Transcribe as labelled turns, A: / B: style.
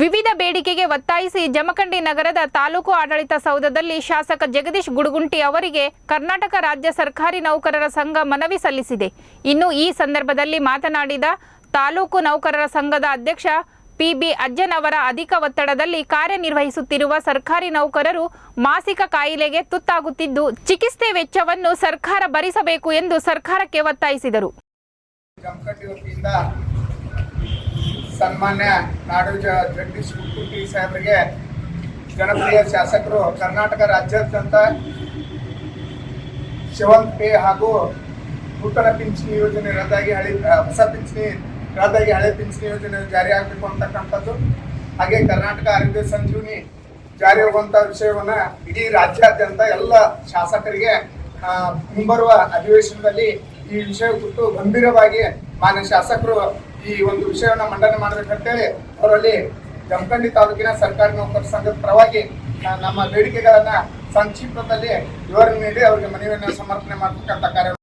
A: ವಿವಿಧ ಬೇಡಿಕೆಗೆ ಒತ್ತಾಯಿಸಿ ಜಮಖಂಡಿ ನಗರದ ತಾಲೂಕು ಆಡಳಿತ ಸೌಧದಲ್ಲಿ ಶಾಸಕ ಜಗದೀಶ್ ಗುಡುಗುಂಟಿ ಅವರಿಗೆ ಕರ್ನಾಟಕ ರಾಜ್ಯ ಸರ್ಕಾರಿ ನೌಕರರ ಸಂಘ ಮನವಿ ಸಲ್ಲಿಸಿದೆ. ಇನ್ನು ಈ ಸಂದರ್ಭದಲ್ಲಿ ಮಾತನಾಡಿದ ತಾಲೂಕು ನೌಕರರ ಸಂಘದ ಅಧ್ಯಕ್ಷ ಪಿಬಿ ಅಜ್ಜನ್ ಅವರ ಅಧಿಕ ಒತ್ತಡದಲ್ಲಿ ಕಾರ್ಯನಿರ್ವಹಿಸುತ್ತಿರುವ ಸರ್ಕಾರಿ ನೌಕರರು ಮಾಸಿಕ ಕಾಯಿಲೆಗೆ ತುತ್ತಾಗುತ್ತಿದ್ದು, ಚಿಕಿತ್ಸೆ ವೆಚ್ಚವನ್ನು ಸರ್ಕಾರ ಭರಿಸಬೇಕು ಎಂದು ಸರ್ಕಾರಕ್ಕೆ ಒತ್ತಾಯಿಸಿದರು.
B: ಸನ್ಮಾನ್ಯ ನಾಡೋಜ ಜಗದೀಶ್ ಕುಟುಂಬಿ ಸಾಹೇಬರಿಗೆ ಜನಪ್ರಿಯ ಶಾಸಕರು ಕರ್ನಾಟಕ ರಾಜ್ಯಾದ್ಯಂತ ಶಿವಂತ್ ಪೇ ಹಾಗೂ ನೂತನ ಪಿಂಚಣಿ ಯೋಜನೆ ರದ್ದಾಗಿ ಹಳೆ ಹೊಸ ಪಿಂಚಣಿ ರದ್ದಾಗಿ ಹಳೆ ಪಿಂಚಣಿ ಯೋಜನೆ ಜಾರಿ ಆಗಬೇಕು ಅಂತಕ್ಕಂಥದ್ದು. ಹಾಗೆ ಕರ್ನಾಟಕ ಆರೋಗ್ಯ ಸಂಜೀವನಿ ಜಾರಿ ಆಗುವಂಥ ವಿಷಯವನ್ನ ಇಡೀ ರಾಜ್ಯಾದ್ಯಂತ ಎಲ್ಲ ಶಾಸಕರಿಗೆ ಮುಂಬರುವ ಅಧಿವೇಶನದಲ್ಲಿ ಈ ವಿಷಯ ಕುರಿತು ಗಂಭೀರವಾಗಿ ಮಾನ್ಯ ಶಾಸಕರು ಈ ಒಂದು ವಿಷಯವನ್ನು ಮಂಡನೆ ಮಾಡಬೇಕಂತೇಳಿ ಅವರಲ್ಲಿ ಜಮಖಂಡಿ ತಾಲೂಕಿನ ಸರ್ಕಾರಿ ನೌಕರ ಸಂಘದ ಪರವಾಗಿ ನಮ್ಮ ಬೇಡಿಕೆಗಳನ್ನ ಸಂಕ್ಷಿಪ್ತದಲ್ಲಿ ವಿವರಣೆ ನೀಡಿ ಅವರಿಗೆ ಮನವಿಯನ್ನು ಸಮರ್ಪಣೆ ಮಾಡತಕ್ಕಂಥ ಕಾರ್ಯ